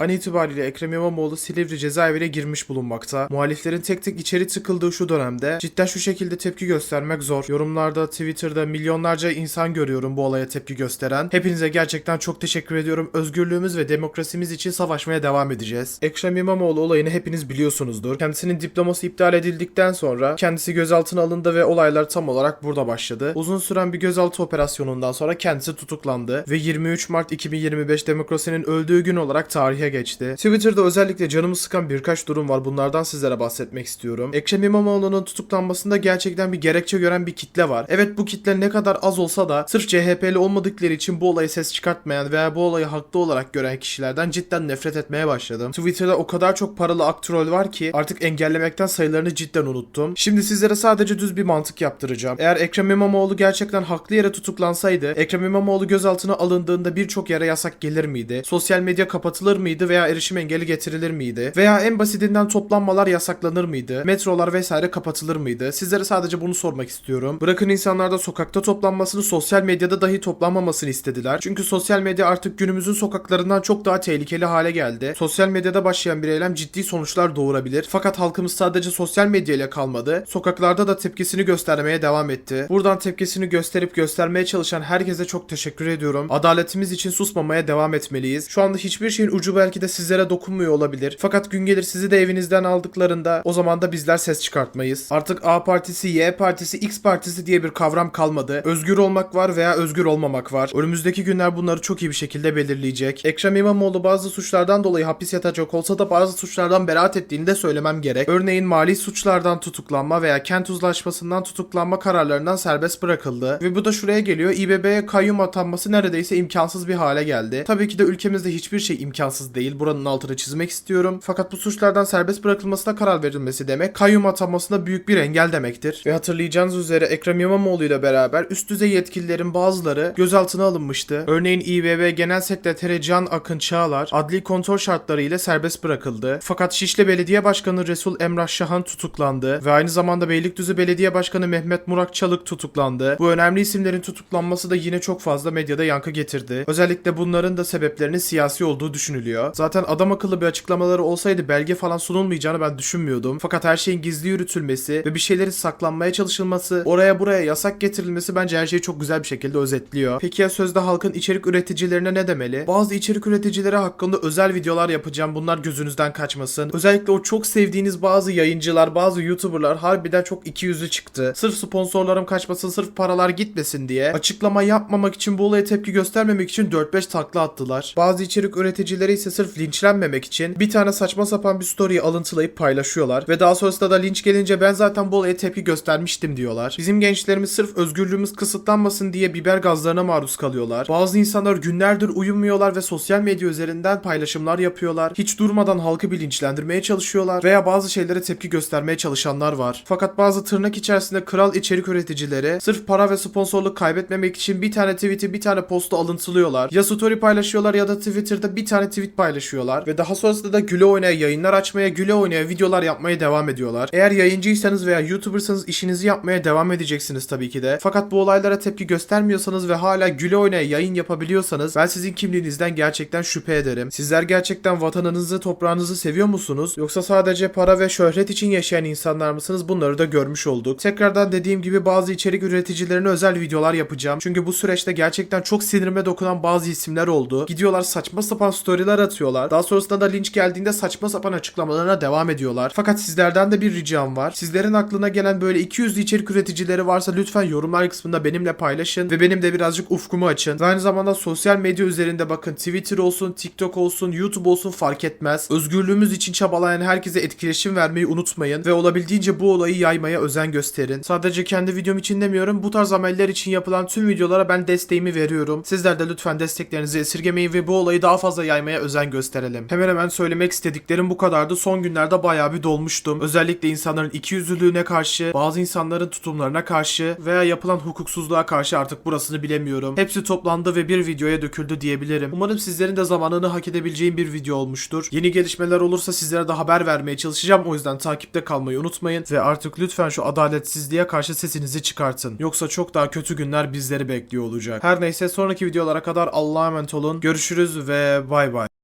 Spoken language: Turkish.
An itibariyle Ekrem İmamoğlu Silivri cezaevine girmiş bulunmakta. Muhaliflerin tek tek içeri tıkıldığı şu dönemde cidden şu şekilde tepki göstermek zor. Yorumlarda, Twitter'da milyonlarca insan görüyorum bu olaya tepki gösteren. Hepinize gerçekten çok teşekkür ediyorum. Özgürlüğümüz ve demokrasimiz için savaşmaya devam edeceğiz. Ekrem İmamoğlu olayını hepiniz biliyorsunuzdur. Kendisinin diploması iptal edildikten sonra kendisi gözaltına alındı ve olaylar tam olarak burada başladı. Uzun süren bir gözaltı operasyonundan sonra kendisi tutuklandı ve 23 Mart 2025 demokrasinin öldüğü gün olarak tarihe geçti. Twitter'da özellikle canımı sıkan birkaç durum var. Bunlardan sizlere bahsetmek istiyorum. Ekrem İmamoğlu'nun tutuklanmasında gerçekten bir gerekçe gören bir kitle var. Evet bu kitle ne kadar az olsa da sırf CHP'li olmadıkları için bu olaya ses çıkartmayan veya bu olayı haklı olarak gören kişilerden cidden nefret etmeye başladım. Twitter'da o kadar çok paralı aktrol var ki artık engellemekten sayılarını cidden unuttum. Şimdi sizlere sadece düz bir mantık yaptıracağım. Eğer Ekrem İmamoğlu gerçekten haklı yere tutuklansaydı, Ekrem İmamoğlu gözaltına alındığında birçok yere yasak gelir miydi? Sosyal medya kapatılır mıydı veya erişim engeli getirilir miydi? Veya en basitinden toplanmalar yasaklanır mıydı? Metrolar vesaire kapatılır mıydı? Sizlere sadece bunu sormak istiyorum. Bırakın insanlarda sokakta toplanmasını, sosyal medyada dahi toplanmamasını istediler. Çünkü sosyal medya artık günümüzün sokaklarından çok daha tehlikeli hale geldi. Sosyal medyada başlayan bir eylem ciddi sonuçlar doğurabilir. Fakat halkımız sadece sosyal medya ile kalmadı. Sokaklarda da tepkisini göstermeye devam etti. Buradan tepkisini gösterip göstermeye çalışan herkese çok teşekkür ediyorum. Adaletimiz için susmamaya devam etmeliyiz. Şu anda hiçbir şeyin ucu belki de sizlere dokunmuyor olabilir. Fakat gün gelir sizi de evinizden aldıklarında o zaman da bizler ses çıkartmayız. Artık A partisi, Y partisi, X partisi diye bir kavram kalmadı. Özgür olmak var veya özgür olmamak var. Önümüzdeki günler bunları çok iyi bir şekilde belirleyecek. Ekrem İmamoğlu bazı suçlardan dolayı hapis yatacak olsa da bazı suçlardan beraat ettiğini de söylemem gerek. Örneğin mali suçlardan tutuklanma veya kent uzlaşmasından tutuklanma kararlarından serbest bırakıldı. Ve bu da şuraya geliyor. İBB'ye kayyum atanması neredeyse imkansız bir hale geldi. Tabii ki de ülkemizde hiçbir şey imkansız değil. Buranın altını çizmek istiyorum. Fakat bu suçlardan serbest bırakılmasına karar verilmesi demek kayyum atanmasına büyük bir engel demektir. Ve hatırlayacağınız üzere Ekrem İmamoğlu ile beraber üst düzey yetkililerin bazıları gözaltına alınmıştı. Örneğin İBB Genel Sekreteri Can Akın Çağlar adli kontrol şartları ile serbest bırakıldı. Fakat Şişli Belediye Başkanı Resul Emrah Şahan tutuklandı ve aynı zamanda Beylikdüzü Belediye Başkanı Mehmet Murak Çalık tutuklandı. Bu önemli isimlerin tutuklanması da yine çok fazla medyada yankı getirdi. Özellikle bunların da sebeplerinin siyasi olduğu düşünülüyor. Zaten adam akıllı bir açıklamaları olsaydı belge falan sunulmayacağını ben düşünmüyordum. Fakat her şeyin gizli yürütülmesi ve bir şeylerin saklanmaya çalışılması, oraya buraya yasak getirilmesi bence her şeyi çok güzel bir şekilde özetliyor. Peki ya sözde halkın içerik üreticilerine ne demeli? Bazı içerik üreticileri hakkında özel videolar yapacağım. Bunlar gözünüzden kaçmasın. Özellikle o çok sevdiğiniz bazı yayıncılar, bazı YouTuber'lar harbiden çok iki yüzlü çıktı. Sırf sponsorlarım kaçmasın, sırf paralar gitmesin diye açıklama yapmamak için bu olaya tepki göstermemek için 4-5 takla attılar. Bazı içerik üreticileri ise sırf linçlenmemek için bir tane saçma sapan bir story'i alıntılayıp paylaşıyorlar ve daha sonrasında da linç gelince ben zaten bu olaya tepki göstermiştim diyorlar. Bizim gençlerimiz sırf özgürlüğümüz kısıtlanmasın diye biber gazlarına maruz kalıyorlar. Bazı insanlar günlerdir uyumuyorlar ve sosyal medya üzerinden paylaşımlar yapıyorlar. Hiç durmadan halkı bilinçlendirmeye çalışıyorlar veya bazı şeylere tepki göstermeye çalışanlar var. Fakat bazı tırnak içerisinde kral içerik üreticileri sırf para ve sponsorluk kaybetmemek için bir tane tweet'i bir tane postu alıntılıyorlar. Ya story paylaşıyorlar ya da Twitter'da bir tane tweet paylaşıyorlar ve daha sonrasında da güle oynaya yayınlar açmaya, güle oynaya videolar yapmaya devam ediyorlar. Eğer yayıncıysanız veya YouTuber'sanız işinizi yapmaya devam edeceksiniz tabii ki de. Fakat bu olaylara tepki göstermiyorsanız ve hala güle oynaya yayın yapabiliyorsanız ben sizin kimliğinizden gerçekten şüphe ederim. Sizler gerçekten vatanınızı, toprağınızı seviyor musunuz? Yoksa sadece para ve şöhret için yaşayan insanlar mısınız? Bunları da görmüş olduk. Tekrardan dediğim gibi bazı içerik üreticilerine özel videolar yapacağım. Çünkü bu süreçte gerçekten çok sinirime dokunan bazı isimler oldu. Gidiyorlar saçma sapan storyler atıyorlar. Daha sonrasında da linç geldiğinde saçma sapan açıklamalarına devam ediyorlar. Fakat sizlerden de bir ricam var. Sizlerin aklına gelen böyle 200 içerik üreticileri varsa lütfen yorumlar kısmında benimle paylaşın ve benim de birazcık ufkumu açın. Ve aynı zamanda sosyal medya üzerinde bakın Twitter olsun, TikTok olsun, YouTube olsun fark etmez. Özgürlüğümüz için çabalayan herkese etkileşim vermeyi unutmayın ve olabildiğince bu olayı yaymaya özen gösterin. Sadece kendi videom için demiyorum. Bu tarz ameller için yapılan tüm videolara ben desteğimi veriyorum. Sizler de lütfen desteklerinizi esirgemeyin ve bu olayı daha fazla yaymaya özen gösterelim. Hemen hemen söylemek istediklerim bu kadardı. Son günlerde bayağı bir dolmuştum. Özellikle insanların ikiyüzlülüğüne karşı, bazı insanların tutumlarına karşı veya yapılan hukuksuzluğa karşı artık burasını bilemiyorum. Hepsi toplandı ve bir videoya döküldü diyebilirim. Umarım sizlerin de zamanını hak edebileceğim bir video olmuştur. Yeni gelişmeler olursa sizlere de haber vermeye çalışacağım. O yüzden takipte kalmayı unutmayın ve artık lütfen şu adaletsizliğe karşı sesinizi çıkartın. Yoksa çok daha kötü günler bizleri bekliyor olacak. Her neyse sonraki videolara kadar Allah'a emanet olun. Görüşürüz ve bay bay.